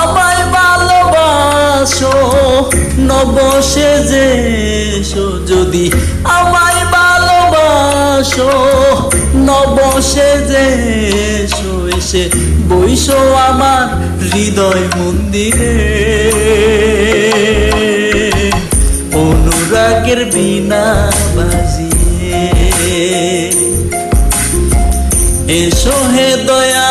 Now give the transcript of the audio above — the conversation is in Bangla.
আমায় ভালোবাসো, নবসে যে যদি আমায় ভালোবাসো, নবসে যে এসো বইসো আমার হৃদয় মন্দিরে। অনুরাগের বিনা বাজিয়ে এসো হে দয়া